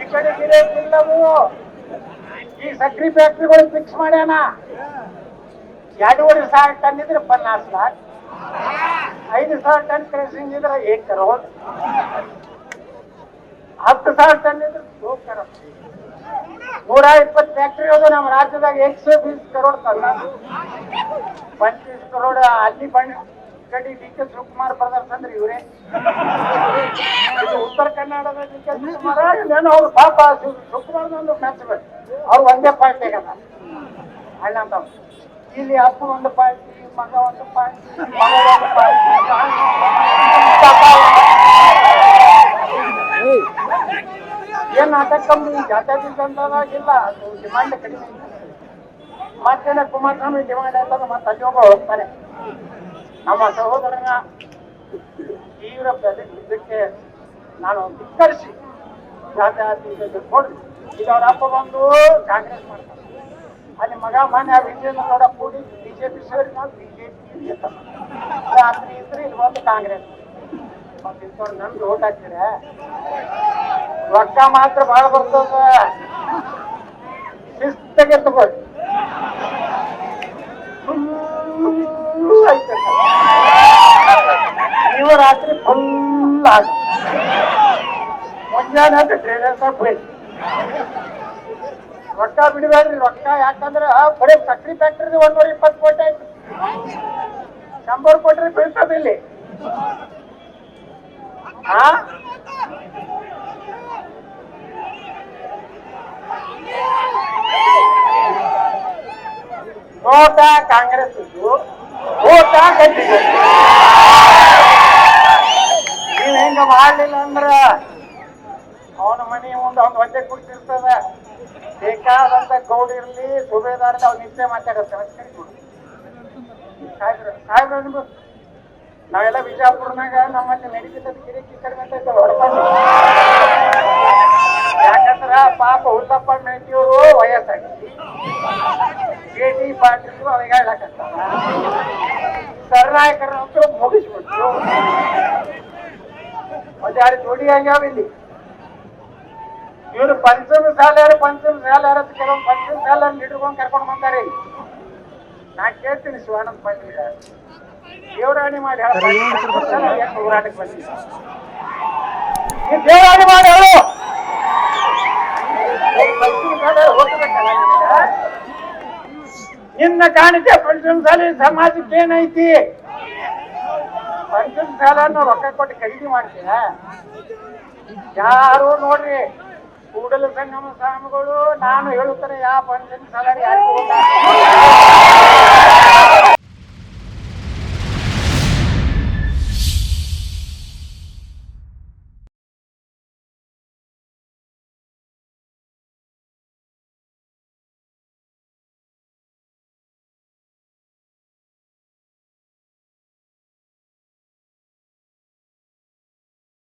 ಈ ಕಡೆ ಗಿರೇಕಿಲ್ಲವು ಈ ಸಕ್ರಿ ಫ್ಯಾಕ್ಟ್ರಿಗಳು ಫಿಕ್ಸ್ ಮಾಡ್ಯಾನ. ಎರಡೂವರೆ ಸಾವಿರ ಟನ್ ಇದ್ರೆ ಪನ್ನಾಸ್ ಲಾಕ್. ಐದು ಸಾವಿರ ಟನ್ ಕ್ರೆಸಿಂಗ್ ಇದ್ರೆ ಏಕ್ ಕರೋಡ್ ಹತ್ತು ಸಾವಿರ ಟನ್ ಇದ್ರೆ ದೋ ಕರೋಡ್ ನೂರ ಇಪ್ಪತ್ತು ಫ್ಯಾಕ್ಟ್ರಿ ಅದು ನಮ್ಮ ರಾಜ್ಯದಾಗ, ಎಕ್ಸೋ ಬೀಸ್ ಕರೋಡ್ ತನ್ನ ಪಂಚೀಸ್ ಕರೋಡ್, ಅಲ್ಲಿ ಬಂಡ್ ಕಡಿ ಡಿ ಕೆ ಶಿವಕುಮಾರ್ ಬ್ರದರ್ಸ್ ಅಂದ್ರೆ ಇವರೇ. ಉತ್ತರ ಕನ್ನಡದ ಡಿ ಕೆ ಶಿವಕುಮಾರ ಅವ್ರು ಪಾಪ ಶಿವಕುಮಾರ್ ಒಂದು ಮೆಚ್ಚಬೇಕು ಅವ್ರು ಒಂದೇ ಪಾರ್ಟಿ ಆಗದ ಅಣ್ಣ ಇಲ್ಲಿ ಅಪ್ಪ ಒಂದು ಪಾರ್ಟಿ ಮಗ ಒಂದು ಪಾರ್ಟಿ ಮಗ ಒಂದು ಪಾರ್ಟಿ ಏನ್ ನಾಟಕ ಕಮ್ಮಿ ಜಾತ್ಯಾತೀತ ಅಂತದಾಗಿಲ್ಲ ಅದು ಡಿಮಾಂಡ್ ಕಡಿಮೆ. ಮತ್ತೇನ ಕುಮಾರಸ್ವಾಮಿ ಡಿಮಾಂಡ್ ಆಯ್ತದ ಮತ್ತೆ ಅಲ್ಲಿ ಹೋಗೋ ಹೋಗ್ತಾರೆ. ನಮ್ಮ ಸಹೋದರನ ತೀವ್ರ ಇದಕ್ಕೆ ನಾನು ಧಿಕ್ಕರಿಸಿ ಜಾತಿ ಕೊಡ್ರಿ ಈಗ ಅವ್ರ ಅಪ್ಪ ಬಂದು ಕಾಂಗ್ರೆಸ್ ಮಾಡ್ತಾರೆ. ಅಲ್ಲಿ ಮಗ ಮನೆ ವಿಜಯನಗೌಡ ಗೌಡ ಕೂಡಿ ಬಿಜೆಪಿ ಸೇರಿ ನಾವು ಬಿಜೆಪಿ ರಾತ್ರಿ ಇದ್ರೆ ಇಲ್ಲಿ ಬಂದು ಕಾಂಗ್ರೆಸ್ ಮತ್ತೆ ಇಂಥವ್ರು ನಮ್ಗೆ ಓಟ್ ಹಾಕ್ತೀರ. ರೊಕ್ಕ ಮಾತ್ರ ಬಹಳ ಬರ್ತದ. ಶಿಸ್ತಾಗೆ ತಗೊಳ್ಳಿ ಫುಲ್ ಐತೆ ರಾತ್ರಿ ಫುಲ್ ಆಗ. ಮುಂಜಾನೆ ಅಂತ ಟ್ರೇನರ್ಸ್ ಹೋಗಿ ರೊಕ್ಕ ಬಿಡಬೇಡ್ರಿ, ರೊಕ್ಕ ಯಾಕಂದ್ರ ಬರೀ ಸಕ್ರಿ ಫ್ಯಾಕ್ಟ್ರಿ ಒಂದೂರ ಇಪ್ಪತ್ತು ಕೋಟಿ ಆಯ್ತು. ಶಂಬರ್ ಕೋಟಿ ಬೀಳ್ತದ ಇಲ್ಲಿ. ನೋಟ ಕಾಂಗ್ರೆಸ್ ಓಟ ಹೆಂಗ ಮಾಡ್ಲಿಲ್ಲ ಅಂದ್ರ ಅವನ ಮನಿ ಮುಂದೆ ಅವ್ನ ಹೊಟ್ಟೆ ಕುಡ್ತಿರ್ತದ ಬೇಕಾದಂತ ಗೌಡ ಇರ್ಲಿ, ಸುಬೇದಾರ ಅವ್ನ ನಿತ್ಯ ಮಾತಾಡತ್ತೆ ಸಾಹೇಬ್ರ ನಾವೆಲ್ಲ ಬಿಜಾಪುರ್ನಾಗ ನಮ್ಮ ನಡೀತದ ಕಿರಿಕಿ ಕಡಿಮೆ ಅಂತ ಹೊಡ್ಕೊಂಡು ಯಾಕಂದ್ರ ಪಾಪ ಹುಲ್ಲಪ್ಪ ಮೇಟಿಯವರು ವಯಸ್ಸಾಗಿ. ಟಿ ಪಾಟೀಲ್ ಅವಾಗ ಹೇಳಕತ್ತಾರ ಸರ್ನಾಯಕರಂತೂ ಮುಗಿಸ್ಬಿಟ್ರು. ಒಂದೆರಡು ಜೋಡಿ ಆಗ್ಯಾವ ಇಲ್ಲಿ ಇವ್ರು ಪಂಚಮ ಶಾಲೆಯರು ಪಂಚಮ ಶಾಲೆಯರು ಅಂತ ಕೆಲವೊಂದು ಪಂಚಮ ಶಾಲೆಯರ್ ಹಿಡ್ಕೊಂಡು ಕರ್ಕೊಂಡು ಬಂದಾರೆ ಇಲ್ಲಿ. ನಾ ಕೇಳ್ತೀನಿ ಶಿವಾನಂದ ಪಾಟೀಲ್ ದೇವರಾಣಿ ಮಾಡಿ ಹೇಳ ಹೋರಾಟಕ್ಕೆ ಬಂದಿದ್ದ ಈ ದೇವರಾಣಿ ಮಾಡಿ ಹೇಳು ಈ ಪಂಚಮ ಶಾಲೆಯರು ಹೋಗ್ಬೇಕಲ್ಲ ನಿನಗೆ? ನಿನ್ನ ಕಾಣಿಕೆ ಪಂಚಮ ಶಾಲೆ ಸಮಾಜಕ್ಕೆ ಏನೈತಿ ಪಂಚಮ ಶಾಲೆಯನ್ನು ರೊಕ್ಕ ಕೊಟ್ಟು ಖರೀದಿ ಮಾಡ್ತೀರ ಯಾರು ನೋಡ್ರಿ, ಕೂಡಲ ಸಂಗಮ ಸ್ವಾಮಿಗಳು, ನಾನು ಹೇಳುತ್ತೇನೆ ಯಾವ ಪಂಚನ ಯಾರಿಗೂ ಹೋಗಲ್ಲ.